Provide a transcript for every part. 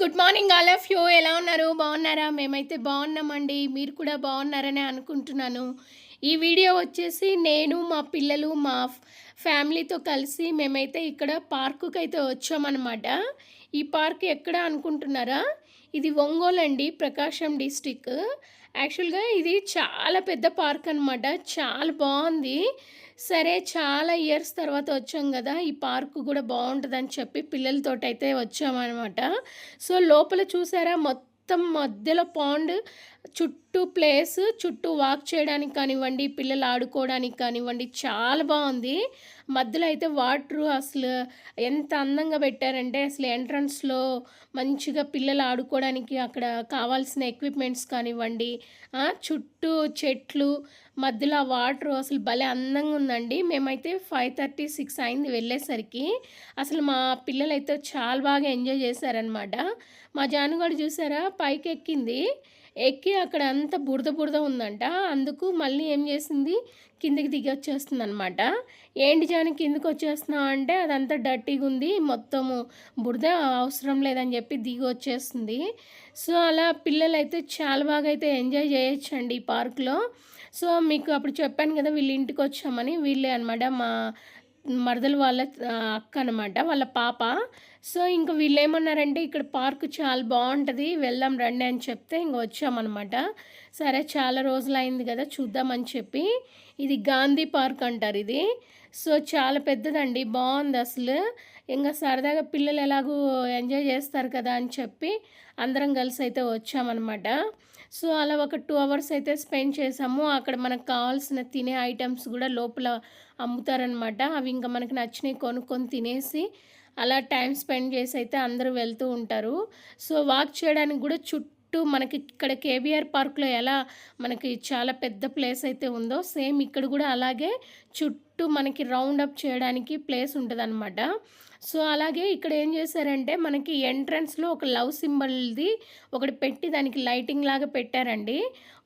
Good morning all of you ఎలా ఉన్నారు? బాగున్నారా? మేమైతే బాగున్నామండి. మీరు కూడా బాగున్నారని అనుకుంటున్నాను. ఈ వీడియో వచ్చేసి నేను మా పిల్లలు మా ఫ్యామిలీతో కలిసి మేమైతే ఇక్కడ పార్కుకి అయితే వచ్చామన్నమాట. ఈ పార్క్ ఎక్కడ అనుకుంటున్నారా? ఇది ఒంగోలు అండి ప్రకాశం డిస్టిక్. యాక్చువల్గా ఇది చాలా పెద్ద పార్క్ అనమాట చాలా బాగుంది. సరే చాలా ఇయర్స్ తర్వాత వచ్చాం కదా ఈ పార్క్ కూడా బాగుంటుందని చెప్పి పిల్లలతో అయితే వచ్చామన్నమాట. సో లోపల చూసారా మొత్తం మధ్యలో పాండ్ చుట్టూ ప్లేస్ చుట్టూ వాక్ చేయడానికి కానివ్వండి పిల్లలు ఆడుకోవడానికి కానివ్వండి చాలా బాగుంది. మధ్యలో అయితే వాటర్ అసలు ఎంత అందంగా పెట్టారంటే అసలు ఎంట్రన్స్లో మంచిగా పిల్లలు ఆడుకోవడానికి అక్కడ కావాల్సిన ఎక్విప్మెంట్స్ కానివ్వండి చుట్టూ చెట్లు మధ్యలో ఆ వాటర్ అసలు భలే అందంగా ఉందండి. మేమైతే ఫైవ్ థర్టీ సిక్స్ అయింది వెళ్ళేసరికి. అసలు మా పిల్లలు అయితే చాలా బాగా ఎంజాయ్ చేశారనమాట మా జానుగాడు చూసారా? పైకి ఎక్కింది ఎక్కి అక్కడ అంతా బురద బురద ఉందంట. అందుకు మళ్ళీ ఏం చేసింది? కిందికి దిగి వచ్చేస్తుంది అనమాట ఏంటి జాని కిందికి వచ్చేస్తున్నావు అంటే అదంతా డర్టీగా ఉంది. మొత్తము బురద అవసరం లేదని చెప్పి దిగి వచ్చేస్తుంది సో అలా పిల్లలు అయితే చాలా బాగా అయితే ఎంజాయ్ చేయొచ్చండి ఈ పార్క్లో సో మీకు అప్పుడు చెప్పాను కదా వీళ్ళ ఇంటికి వచ్చామని. వీళ్ళే అనమాట మా మరదలు వాళ్ళ అక్క అనమాట వాళ్ళ పాప. సో ఇంక వీళ్ళు ఏమన్నారంటే ఇక్కడ పార్క్ చాలా బాగుంటుంది వెళ్దాం రండి అని చెప్తే ఇంక వచ్చామన్నమాట. సరే చాలా రోజులు అయింది కదా చూద్దామని చెప్పి. ఇది గాంధీ పార్క్ అంటారు ఇది. సో చాలా పెద్దదండి బాగుంది అసలు. ఇంకా సరదాగా పిల్లలు ఎలాగో ఎంజాయ్ చేస్తారు కదా అని చెప్పి అందరం కలిసి అయితే వచ్చామన్నమాట. సో అలా ఒక టూ అవర్స్ అయితే స్పెండ్ చేసాము. అక్కడ మనకు కావాల్సిన తినే ఐటమ్స్ కూడా లోపల అమ్ముతారనమాట. అవి ఇంకా మనకి నచ్చినవి కొనుక్కొని తినేసి అలా టైం స్పెండ్ చేసి అయితే అందరూ వెళ్తూ ఉంటారు. సో వాక్ చేయడానికి కూడా చుట్టూ మనకి ఇక్కడ కేబీఆర్ పార్క్లో ఎలా మనకి చాలా పెద్ద ప్లేస్ అయితే ఉందో సేమ్ ఇక్కడ కూడా అలాగే చుట్టూ మనకి రౌండ్ అప్ చేయడానికి ప్లేస్ ఉంటుందన్నమాట. సో అలాగే ఇక్కడ ఏం చేశారంటే మనకి ఎంట్రన్స్లో ఒక లవ్ సింబల్ది ఒకటి పెట్టి దానికి లైటింగ్ లాగా పెట్టారండి.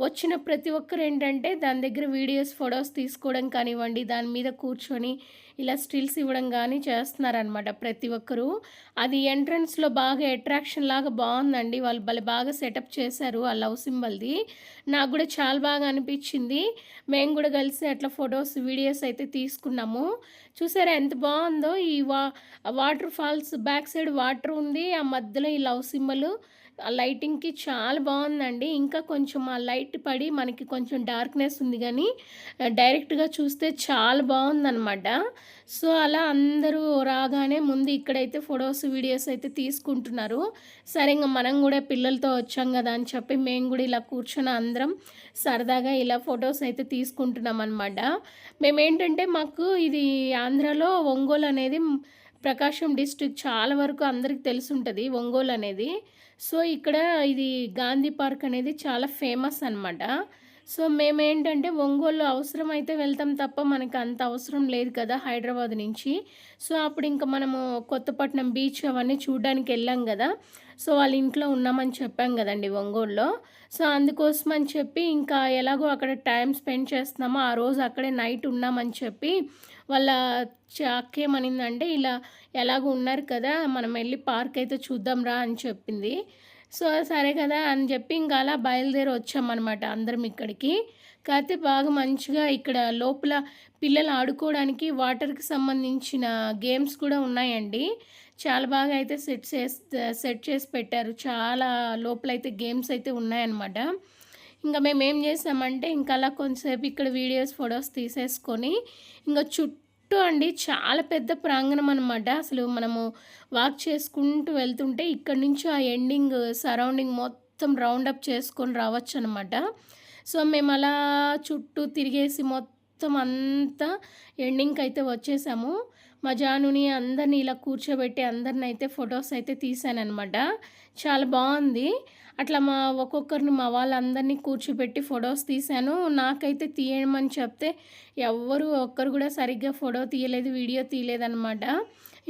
వచ్చిన ప్రతి ఒక్కరు ఏంటంటే దాని దగ్గర వీడియోస్ ఫొటోస్ తీసుకోవడం కానివ్వండి దాని మీద కూర్చొని ఇలా స్టిల్స్ ఇవ్వడం కానీ చేస్తున్నారనమాట ప్రతి ఒక్కరూ. అది ఎంట్రన్స్లో బాగా అట్రాక్షన్ లాగా బాగుందండి. వాళ్ళు భలే బాగా సెటప్ చేశారు ఆ లవ్ సింబల్ది నాకు కూడా చాలా బాగా అనిపించింది. మేము కూడా కలిసి అట్లా ఫొటోస్ వీడియోస్ అయితే తీసుకున్నాము. చూసారా ఎంత బాగుందో? ఈ వా water falls back side water ఉంది. ఆ మధ్యలో ఈ లవ్ సింబల్ ఆ లైటింగ్కి చాలా బాగుందండి ఇంకా కొంచెం ఆ లైట్ పడి మనకి కొంచెం డార్క్నెస్ ఉంది కానీ డైరెక్ట్గా చూస్తే చాలా బాగుందన్నమాట సో అలా అందరూ రాగానే ముందు ఇక్కడైతే ఫొటోస్ వీడియోస్ అయితే తీసుకుంటున్నారు. సరే ఇంకా మనం కూడా పిల్లలతో వచ్చాం కదా అని చెప్పి మేము కూడా ఇలా కూర్చొని అందరం సరదాగా ఇలా ఫొటోస్ అయితే తీసుకుంటున్నాం అనమాట మేమేంటంటే మాకు ఇది ఆంధ్రాలో ఒంగోలు అనేది ప్రకాశం డిస్ట్రిక్ట్ చాలా వరకు అందరికి తెలిసి ఉంటుంది ఒంగోలు అనేది. సో ఇక్కడ ఇది గాంధీ పార్క్ అనేది చాలా ఫేమస్ అనమాట సో మేమేంటంటే ఒంగోలు అవసరం అయితే వెళ్తాం తప్ప మనకు అంత అవసరం లేదు కదా హైదరాబాద్ నుంచి. సో అప్పుడు ఇంకా మనము కొత్తపట్నం బీచ్ అవన్నీ చూడడానికి వెళ్ళాం కదా. సో వాళ్ళ ఇంట్లో ఉన్నామని చెప్పాం కదండి ఒంగోలులో. సో అందుకోసం అని చెప్పి ఇంకా ఎలాగో అక్కడ టైం స్పెండ్ చేస్తున్నామో ఆ రోజు అక్కడే నైట్ ఉన్నామని చెప్పి వాళ్ళ చాక్ ఏమనిందంటే ఇలా ఎలాగో ఉన్నారు కదా మనం వెళ్ళి పార్క్ అయితే చూద్దాం రా అని చెప్పింది. సో సరే కదా అని చెప్పి ఇంకా అలా బయలుదేరి వచ్చామన్నమాట అందరం ఇక్కడికి. కాకపోతే బాగా మంచిగా ఇక్కడ లోపల పిల్లలు ఆడుకోవడానికి వాటర్కి సంబంధించిన గేమ్స్ కూడా ఉన్నాయండి. చాలా బాగా అయితే సెట్ చేసి సెట్ చేసి పెట్టారు. చాలా లోపల అయితే గేమ్స్ అయితే ఉన్నాయన్నమాట. ఇంకా మేము ఏం చేసామంటే ఇంకా అలా కొంతసేపు ఇక్కడ వీడియోస్ ఫొటోస్ తీసేసుకొని ఇంకా చుట్టూ చుట్టూ అండి చాలా పెద్ద ప్రాంగణం అనమాట అసలు మనము వాక్ చేసుకుంటూ వెళ్తుంటే ఇక్కడ నుంచి ఆ ఎండింగ్ సరౌండింగ్ మొత్తం రౌండప్ చేసుకొని రావచ్చు అనమాట సో మేము అలా చుట్టూ తిరిగేసి మొత్తం అంతా ఎండింగ్కి అయితే వచ్చేసాము. మా జానుని అందరిని ఇలా కూర్చోబెట్టి అందరిని అయితే ఫొటోస్ అయితే తీశానమాట చాలా బాగుంది. అట్లా మా ఒక్కొక్కరిని మా వాళ్ళందరినీ కూర్చోబెట్టి ఫొటోస్ తీశాను నాకైతే తీయమని చెప్తే ఎవ్వరు ఒక్కరు కూడా సరిగ్గా ఫోటో తీయలేదు వీడియో తీయలేదన్నమాట.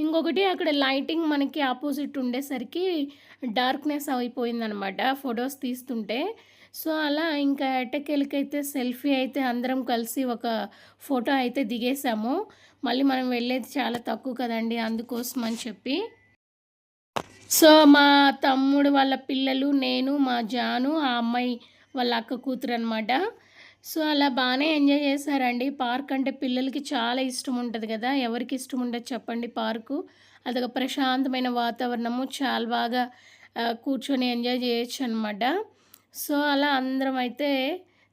ఇంకొకటి అక్కడ లైటింగ్ మనకి ఆపోజిట్ ఉండేసరికి డార్క్నెస్ అయిపోయిందనమాట ఫొటోస్ తీస్తుంటే. సో అలా ఇంకా ఎటకెళ్ళకైతే సెల్ఫీ అయితే అందరం కలిసి ఒక ఫోటో అయితే దిగేసాము. మళ్ళీ మనం వెళ్ళేది చాలా తక్కువ కదండి అందుకోసం అని చెప్పి. సో మా తమ్ముడు వాళ్ళ పిల్లలు నేను మా జాను ఆ అమ్మాయి వాళ్ళ అక్క కూతురు అనమాట సో అలా బాగానే ఎంజాయ్ చేశారండి. పార్క్ అంటే పిల్లలకి చాలా ఇష్టం ఉంటుంది కదా. ఎవరికి ఇష్టం ఉండదు చెప్పండి పార్కు. అదొక ప్రశాంతమైన వాతావరణము. చాలా బాగా కూర్చొని ఎంజాయ్ చేయొచ్చు అనమాట సో అలా అందరం అయితే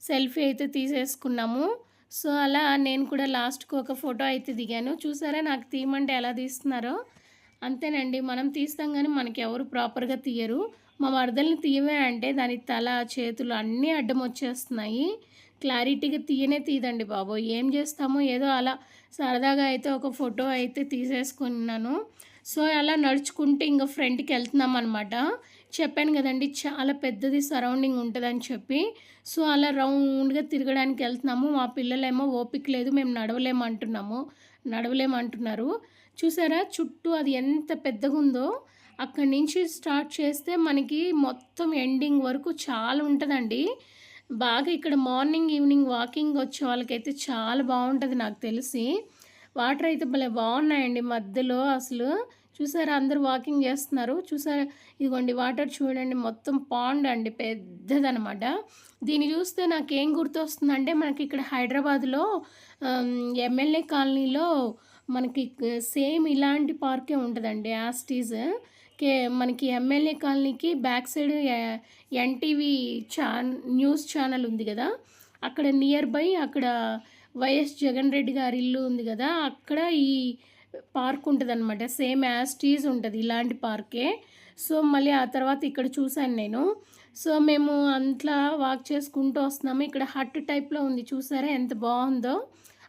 సెల్ఫీ అయితే తీసేసుకున్నాము. సో అలా నేను కూడా లాస్ట్కు ఒక ఫోటో అయితే దిగాను. చూసారా నాకు తీయమంటే ఎలా తీస్తున్నారో? అంతేనండి. మనం తీస్తాం కానీ మనకి ఎవరు ప్రాపర్గా తీయరు. మా వరదల్ని తీయవే అంటే దాని తల చేతులు అన్నీ అడ్డం వచ్చేస్తున్నాయి. క్లారిటీగా తీయనే తీయదండి బాబు. ఏం చేస్తామో ఏదో అలా సరదాగా అయితే ఒక ఫోటో అయితే తీసేసుకున్నాను. సో అలా నడుచుకుంటూ ఇంకా ఫ్రంట్కి వెళ్తున్నాం అనమాట చెప్పాను కదండి చాలా పెద్దది సరౌండింగ్ ఉంటుందని చెప్పి. సో అలా రౌండ్గా తిరగడానికి వెళ్తున్నాము. మా పిల్లలేమో ఓపిక లేదు మేము నడవలేమంటున్నాము. నడవలేమంటున్నారు. చూసారా చుట్టూ అది ఎంత పెద్దగా ఉందో అక్కడి నుంచి స్టార్ట్ చేస్తే మనకి మొత్తం ఎండింగ్ వరకు చాలా ఉంటుందండి. బాగా ఇక్కడ మార్నింగ్ ఈవినింగ్ వాకింగ్ వచ్చే వాళ్ళకైతే చాలా బాగుంటుంది నాకు తెలిసి. వాటర్ అయితే భలే బాగున్నాయండి మధ్యలో అసలు. చూసారా? అందరూ వాకింగ్ చేస్తున్నారు. చూసారా? ఇదిగోండి వాటర్ చూడండి. మొత్తం పాండ్ అండి పెద్దదనమాట. దీన్ని చూస్తే నాకేం గుర్తొస్తుందంటే మనకి ఇక్కడ హైదరాబాద్లో ఎమ్మెల్యే కాలనీలో మనకి సేమ్ ఇలాంటి పార్కే ఉంటుందండి యాస్టీజ్. కే మనకి ఎమ్మెల్యే కాలనీకి బ్యాక్ సైడ్ ఎన్టీవీ ఛాన్ న్యూస్ ఛానల్ ఉంది కదా. అక్కడ నియర్ బై అక్కడ వైఎస్ జగన్ రెడ్డి గారి ఇల్లు ఉంది కదా. అక్కడ ఈ పార్క్ ఉంటుంది అనమాట సేమ్ యాస్టీజ్ ఉంటుంది ఇలాంటి పార్కే. సో మళ్ళీ ఆ తర్వాత ఇక్కడ చూశాను నేను. సో మేము అంతలా వాక్ చేసుకుంటూ వస్తున్నాము. ఇక్కడ హట్ టైప్లో ఉంది. చూసారా ఎంత బాగుందో.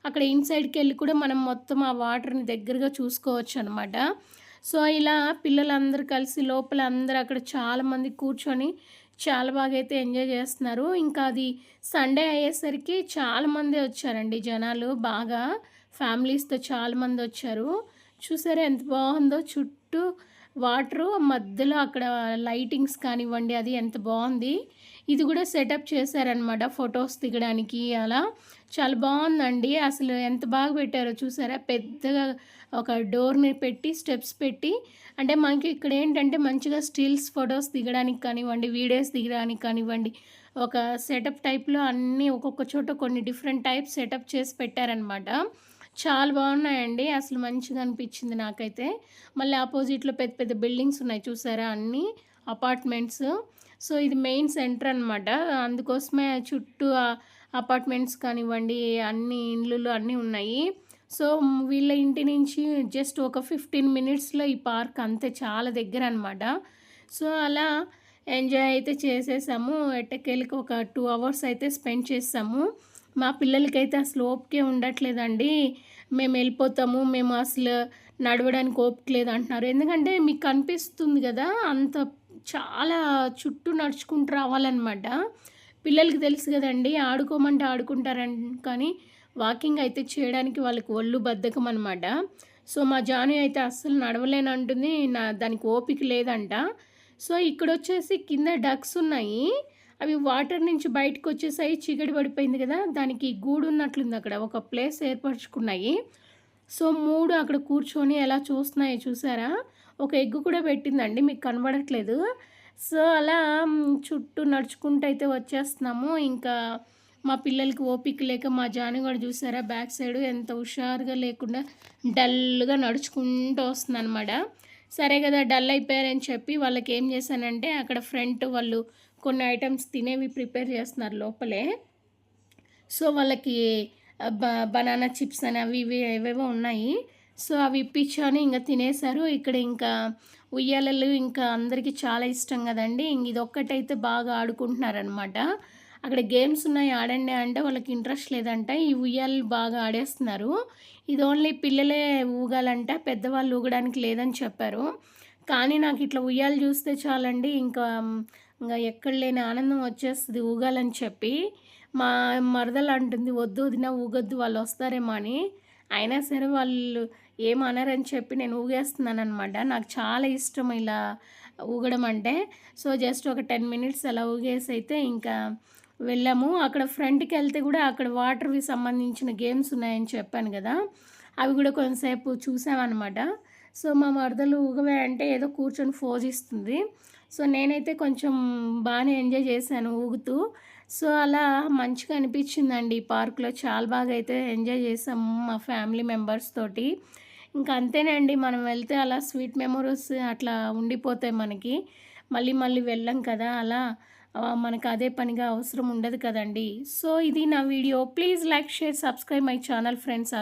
అక్కడ ఇన్సైడ్కి వెళ్ళి కూడా మనం మొత్తం ఆ వాటర్ని దగ్గరగా చూసుకోవచ్చు అనమాట సో ఇలా పిల్లలందరూ కలిసి లోపల అందరూ అక్కడ చాలామంది కూర్చొని చాలా బాగా అయితే ఎంజాయ్ చేస్తున్నారు. ఇంకా అది సండే అయ్యేసరికి చాలామంది వచ్చారండి జనాలు బాగా. ఫ్యామిలీస్తో చాలామంది వచ్చారు. చూసారా ఎంత బాగుందో? చుట్టూ వాటరు మధ్యలో అక్కడ లైటింగ్స్ కానివ్వండి అది ఎంత బాగుంది. ఇది కూడా సెటప్ చేశారనమాట ఫొటోస్ దిగడానికి అలా. చాలా బాగుందండి. అసలు ఎంత బాగా పెట్టారో చూసారా? పెద్దగా ఒక డోర్ని పెట్టి స్టెప్స్ పెట్టి. అంటే మనకి ఇక్కడ ఏంటంటే మంచిగా స్టిల్స్ ఫొటోస్ దిగడానికి కానివ్వండి వీడియోస్ దిగడానికి కానివ్వండి ఒక సెటప్ టైప్లో అన్నీ ఒక్కొక్క చోట కొన్ని డిఫరెంట్ టైప్స్ సెటప్ చేసి పెట్టారనమాట చాలా బాగున్నాయండి. అసలు మంచిగా అనిపించింది నాకైతే. మళ్ళీ ఆపోజిట్లో పెద్ద పెద్ద బిల్డింగ్స్ ఉన్నాయి చూసారా అన్నీ? అపార్ట్మెంట్స్. సో ఇది మెయిన్ సెంటర్ అనమాట అందుకోసమే చుట్టూ అపార్ట్మెంట్స్ కానివ్వండి అన్ని ఇండ్లు అన్నీ ఉన్నాయి. సో వీళ్ళ ఇంటి నుంచి జస్ట్ ఒక ఫిఫ్టీన్ మినిట్స్లో ఈ పార్క్ అంతే చాలా దగ్గర అనమాట సో అలా ఎంజాయ్ అయితే చేసేసాము. ఎట్టకేళ్ళకి ఒక టూ అవర్స్ అయితే స్పెండ్ చేసాము. మా పిల్లలకైతే అసలు ఓపికే ఉండట్లేదండి. మేము వెళ్ళిపోతాము మేము అసలు నడవడానికి ఓపిక లేదు అంటున్నారు. ఎందుకంటే మీకు కనిపిస్తుంది కదా అంత చాలా చుట్టూ నడుచుకుంటూ రావాలన్నమాట. పిల్లలకి తెలుసు కదండి ఆడుకోమంటే ఆడుకుంటారని కానీ వాకింగ్ అయితే చేయడానికి వాళ్ళకి ఒళ్ళు బద్ధకం అనమాట సో మా జాను అయితే అస్సలు నడవలేనంటుంది నా దానికి ఓపిక లేదంట. సో ఇక్కడ వచ్చేసి కింద డక్స్ ఉన్నాయి. అవి వాటర్ నుంచి బయటకు వచ్చేసాయి చీకటి పడిపోయింది కదా. దానికి గూడు ఉన్నట్లుంది అక్కడ. ఒక ప్లేస్ ఏర్పరచుకున్నాయి. సో మూడు అక్కడ కూర్చొని ఎలా చూస్తున్నాయో చూసారా? ఒక ఎగ్గు కూడా పెట్టిందండి. మీకు కనబడట్లేదు. సో అలా చుట్టూ నడుచుకుంటూ అయితే వచ్చేస్తున్నాము. ఇంకా మా పిల్లలకి ఓపిక లేక మా జాను కూడా చూసారా? బ్యాక్ సైడ్ ఎంత హుషారుగా లేకుండా డల్గా నడుచుకుంటూ వస్తుంది అనమాట సరే కదా డల్ అయిపోయారని చెప్పి వాళ్ళకి ఏం చేశానంటే అక్కడ ఫ్రంట్ వాళ్ళు కొన్ని ఐటమ్స్ తినేవి ప్రిపేర్ చేస్తున్నారు లోపలే. సో వాళ్ళకి బ బనానా చిప్స్ అని అవి ఇవి ఏవేవో ఉన్నాయి. సో అవి ఇప్పించాను ఇంకా తినేశారు. ఇక్కడ ఇంకా ఉయ్యాలలు ఇంకా అందరికీ చాలా ఇష్టం కదండి. ఇంక ఇది ఒక్కటైతే బాగా ఆడుకుంటున్నారనమాట అక్కడ గేమ్స్ ఉన్నాయి ఆడండి అంటే వాళ్ళకి ఇంట్రెస్ట్ లేదంట. ఈ ఉయ్యాలు బాగా ఆడేస్తున్నారు. ఇది ఓన్లీ పిల్లలే ఊగాలంట పెద్దవాళ్ళు ఊగడానికి లేదని చెప్పారు. కానీ నాకు ఇట్లా ఉయ్యాలు చూస్తే చాలండి. ఇంకా ఇంకా ఎక్కడ లేని ఆనందం వచ్చేస్తుంది ఊగాలని చెప్పి మా మరదలు అంటుంది వద్దు వదిన ఊగొద్దు వాళ్ళు వస్తారేమో అని. అయినా సరే వాళ్ళు ఏమనరని చెప్పి నేను ఊగేస్తున్నాను అనమాట నాకు చాలా ఇష్టం ఇలా ఊగడం అంటే. సో జస్ట్ ఒక టెన్ మినిట్స్ అలా ఊగేసి అయితే ఇంకా వెళ్ళాము. అక్కడ ఫ్రంట్కి వెళ్తే కూడా అక్కడ వాటర్వి సంబంధించిన గేమ్స్ ఉన్నాయని చెప్పాను కదా. అవి కూడా కొంతసేపు చూసామన్నమాట. సో మా మరదలు ఊగవే అంటే ఏదో కూర్చొని ఫోజ్ ఇస్తుంది. సో నేనైతే కొంచెం బాగానే ఎంజాయ్ చేశాను ఊగుతూ. సో అలా మంచిగా అనిపించిందండి ఈ చాలా బాగా అయితే ఎంజాయ్ చేసాము మా ఫ్యామిలీ మెంబర్స్ తోటి. ఇంకా అంతేనండి మనం వెళ్తే అలా స్వీట్ మెమొరీస్ అట్లా ఉండిపోతాయి మనకి. మళ్ళీ మళ్ళీ వెళ్ళం కదా అలా. మనకు అదే పనిగా అవసరం ఉండదు కదండి. సో ఇది నా video. Please like share subscribe my channel friends.